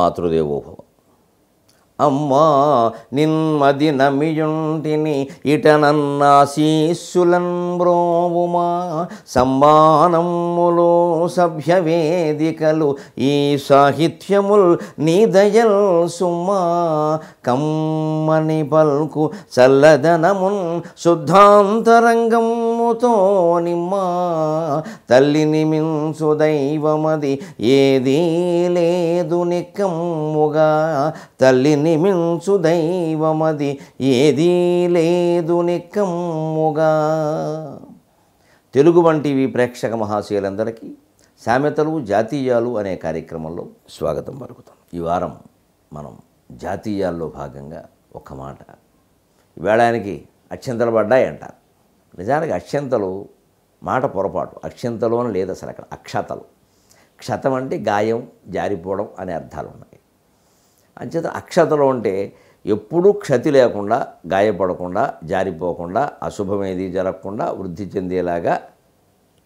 మాతృదేవోభవ. అమ్మా నిన్మది నమియుంటిని ఇటనన్నాశీస్సులన్ బ్రోవుమా సమ్మానములు సభ్య ఈ సాహిత్యముల్ నీ దయల్ సుమ్మా కమ్మని పల్కు చల్లదనమున్ శుద్ధాంతరంగం శుద్ధాంతరంగముతో నిమ్మా తల్లిని మించు దైవమది ఏదీ లేదు నిక్కమ్ముగా. తల్లిని మించు దైవమది ఏదీ లేదు నిక్కమ్ముగా. తెలుగు వంటివి ప్రేక్షక మహాశయులందరికీ సామెతలు జాతీయాలు అనే కార్యక్రమంలో స్వాగతం పలుకుతాం. ఈ వారం మనం జాతీయాల్లో భాగంగా ఒక మాట. వేళానికి అక్షంతలు పడ్డాయి అంటారు నిజానికి అక్షంతలు మాట పొరపాటు. అక్షంతలు అని లేదు అసలు అక్కడ. అక్షతలు. క్షతం అంటే గాయం జారిపోవడం అనే అర్థాలు ఉన్నాయి అంచేత అక్షతలు అంటే ఎప్పుడూ క్షతి లేకుండా గాయపడకుండా జారిపోకుండా అశుభమేది జరగకుండా వృద్ధి చెందేలాగా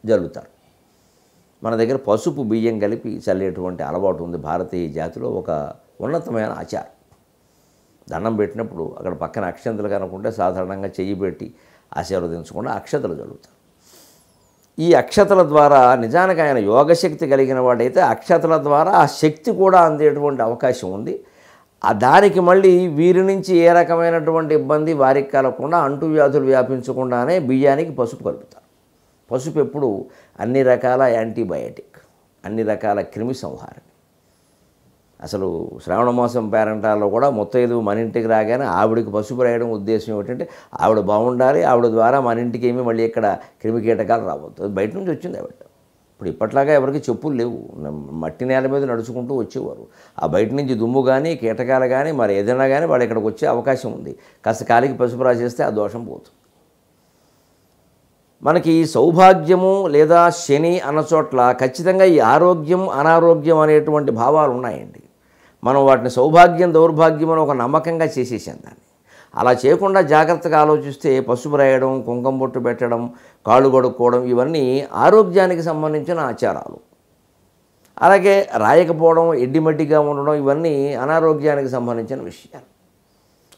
జరుగుతారు. మన దగ్గర పసుపు బియ్యం కలిపి చల్లేటువంటి అలవాటు ఉంది భారతీయ జాతిలో ఒక ఉన్నతమైన ఆచారం. దండం పెట్టినప్పుడు అక్కడ పక్కన అక్షంతలు కనుకుంటే సాధారణంగా చెయ్యి పెట్టి ఆశీర్వదించకుండా అక్షతలు జరుగుతారు ఈ అక్షతల ద్వారా నిజానికి ఆయన యోగశక్తి కలిగిన వాడైతే అక్షతల ద్వారా ఆ శక్తి కూడా అందేటువంటి అవకాశం ఉంది. ఆ దానికి మళ్ళీ వీరి నుంచి ఏ రకమైనటువంటి ఇబ్బంది వారికి కలగకుండా అంటువ్యాధులు వ్యాపించకుండానే బియ్యానికి పసుపు కలుపుతారు. పసుపు ఎప్పుడు అన్ని రకాల యాంటీబయాటిక్ అన్ని రకాల క్రిమి సంహారం అసలు శ్రావణ మాసం పేరంటాల్లో కూడా ముత్తైదు మన ఇంటికి రాగానే ఆవిడకి పసుపు రాయడం ఉద్దేశం ఏమిటంటే ఆవిడ బాగుండాలి ఆవిడ ద్వారా మన ఇంటికి ఏమి మళ్ళీ ఇక్కడ క్రిమికీటకాలు రావద్దు. అది బయట నుంచి వచ్చింది ఆవిడ. ఇప్పుడు ఇప్పట్లాగా ఎవరికి చెప్పులు లేవు. మట్టి నేల మీద నడుచుకుంటూ వచ్చేవారు. ఆ బయట నుంచి దుమ్ము కానీ కీటకాలు కానీ మరి ఏదైనా కానీ వాళ్ళు ఇక్కడికి వచ్చే అవకాశం ఉంది. కాస్త కాలికి పసుపు రాసేస్తే ఆ దోషం పోతుంది మనకి సౌభాగ్యము లేదా శని అన్న చోట్ల ఖచ్చితంగా ఈ ఆరోగ్యం అనారోగ్యం అనేటువంటి భావాలు ఉన్నాయండి. మనం వాటిని సౌభాగ్యం దౌర్భాగ్యం అని ఒక నమ్మకంగా చేసేసాం దాన్ని. అలా చేయకుండా జాగ్రత్తగా ఆలోచిస్తే పసుపు రాయడం కుంకుమ బొట్టు పెట్టడం కాళ్ళు కడుక్కోవడం ఇవన్నీ ఆరోగ్యానికి సంబంధించిన ఆచారాలు. అలాగే రాయకపోవడం ఎడ్డిమడ్డిగా ఉండడం ఇవన్నీ అనారోగ్యానికి సంబంధించిన విషయాలు.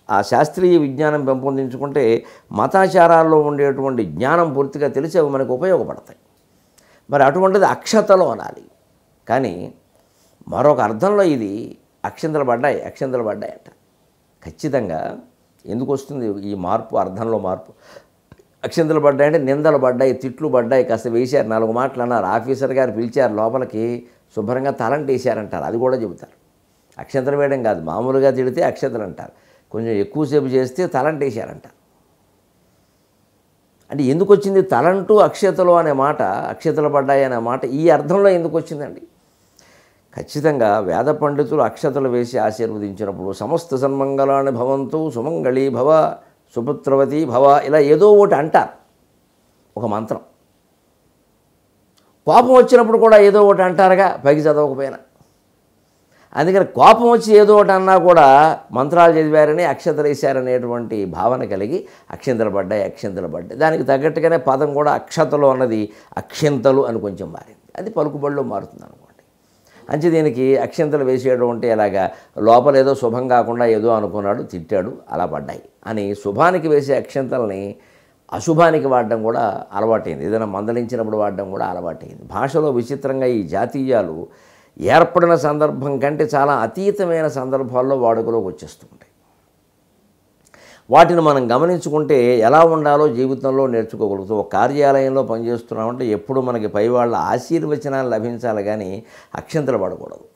ఆ శాస్త్రీయ విజ్ఞానం పెంపొందించుకుంటే మతాచారాల్లో ఉండేటువంటి జ్ఞానం పూర్తిగా తెలిసి అవి మనకు ఉపయోగపడతాయి. మరి అటువంటిది అక్షతలు అనాలి. కానీ మరొక అర్థంలో ఇది అక్షంతలు పడ్డాయి అక్షంతలు పడ్డాయట. ఖచ్చితంగా ఎందుకు వస్తుంది ఈ మార్పు అర్థంలో మార్పు? అక్షంతలు పడ్డాయంటే నిందలు పడ్డాయి తిట్లు పడ్డాయి కాస్త వేశారు నాలుగు మాటలు అన్నారు ఆఫీసర్ గారు పిలిచారు లోపలికి శుభ్రంగా తలంటేశారంటారు అది కూడా చెబుతారు. అక్షంతలు వేయడం కాదు మామూలుగా తిడితే అక్షంతలు అంటారు. కొంచెం ఎక్కువసేపు చేస్తే తలంటి అంటే ఎందుకు వచ్చింది తలంటూ అక్షతలు అనే మాట అక్షతలు పడ్డాయి అనే మాట ఈ అర్థంలో ఎందుకు వచ్చిందండి ఖచ్చితంగా వేద పండితులు అక్షతలు వేసి ఆశీర్వదించినప్పుడు సమస్త సన్మంగళాన్ని భవంతు సుమంగళీ భవ సుపుత్రవతి భవ ఇలా ఏదో ఒకటి అంటారు. ఒక మంత్రం. కోపం వచ్చినప్పుడు కూడా ఏదో ఒకటి అంటారుగా పైకి చదవకపోయినా. అందుకని కోపం వచ్చి ఏదో ఒకటి అన్నా కూడా మంత్రాలు చదివారని అక్షతలుశారనేటువంటి భావన కలిగి అక్షంతలు పడ్డాయి అక్షంతలు పడ్డాయి. దానికి తగ్గట్టుగానే పదం కూడా అక్షతలు అన్నది అక్షంతలు అని కొంచెం మారింది. అది పలుకుబడిలో మారుతుంది అనుకోండి. అంచే దీనికి అక్షంతలు వేసేయడం అంటే ఇలాగా లోపల ఏదో శుభం కాకుండా ఏదో అనుకున్నాడు తిట్టాడు అలా పడ్డాయి అని శుభానికి వేసే అక్షంతల్ని అశుభానికి వాడడం కూడా అలవాటైంది. ఏదైనా మందలించినప్పుడు వాడడం కూడా అలవాటైంది. భాషలో విచిత్రంగా ఈ జాతీయాలు ఏర్పడిన సందర్భం కంటే చాలా అతీతమైన సందర్భాల్లో వాడుకలోకి వచ్చేస్తుంటాయి వాటిని మనం గమనించుకుంటే ఎలా ఉండాలో జీవితంలో నేర్చుకోగలుగుతాం ఒక కార్యాలయంలో పనిచేస్తున్నామంటే ఎప్పుడు మనకి పై వాళ్ళ ఆశీర్వచనాలు లభించాలి కానీ అక్షంతలు పడకూడదు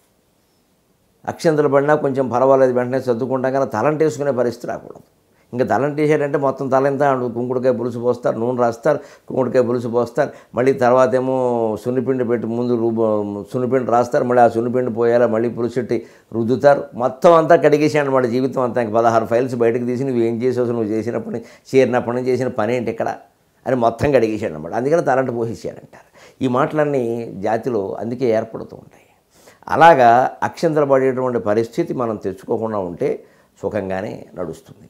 అక్షంతలు పడినా కొంచెం పర్వాలేదు వెంటనే సర్దుకుంటాం కానీ తలంటేసుకునే పరిస్థితి రాకూడదు. ఇంకా తలంటేసాడంటే మొత్తం తలంతా కుంకుడుకాయ పులుసు పోస్తారు నూనె రాస్తారు కుంకుడుకాయ పులుసు పోస్తారు. మళ్ళీ తర్వాత ఏమో సున్నిపిండి పెట్టి ముందు రుబ్బ సున్నిపిండి రాస్తారు. మళ్ళీ ఆ సున్నిపిండి పోయేలా మళ్ళీ పులుసెట్టి రుద్దుతారు. మొత్తం అంతా కడిగేసాడు అనమాట జీవితం అంతా. ఇంక పదహారు ఫైల్స్ బయటకు తీసి నువ్వు ఏం చేసావు నువ్వు చేసినప్పటి నుంచి చేరినప్పటి నుంచి చేసిన పని ఏంటి ఇక్కడ అని మొత్తం కడిగేసాడు అనమాట అందుకని తలంట పోసేసాడంటారు ఈ మాటలన్నీ జాతిలో అందుకే ఏర్పడుతూ ఉంటాయి. అలాగా అక్షంతలు పడేటువంటి పరిస్థితి మనం తెచ్చుకోకుండా ఉంటే సుఖంగానే నడుస్తుంది.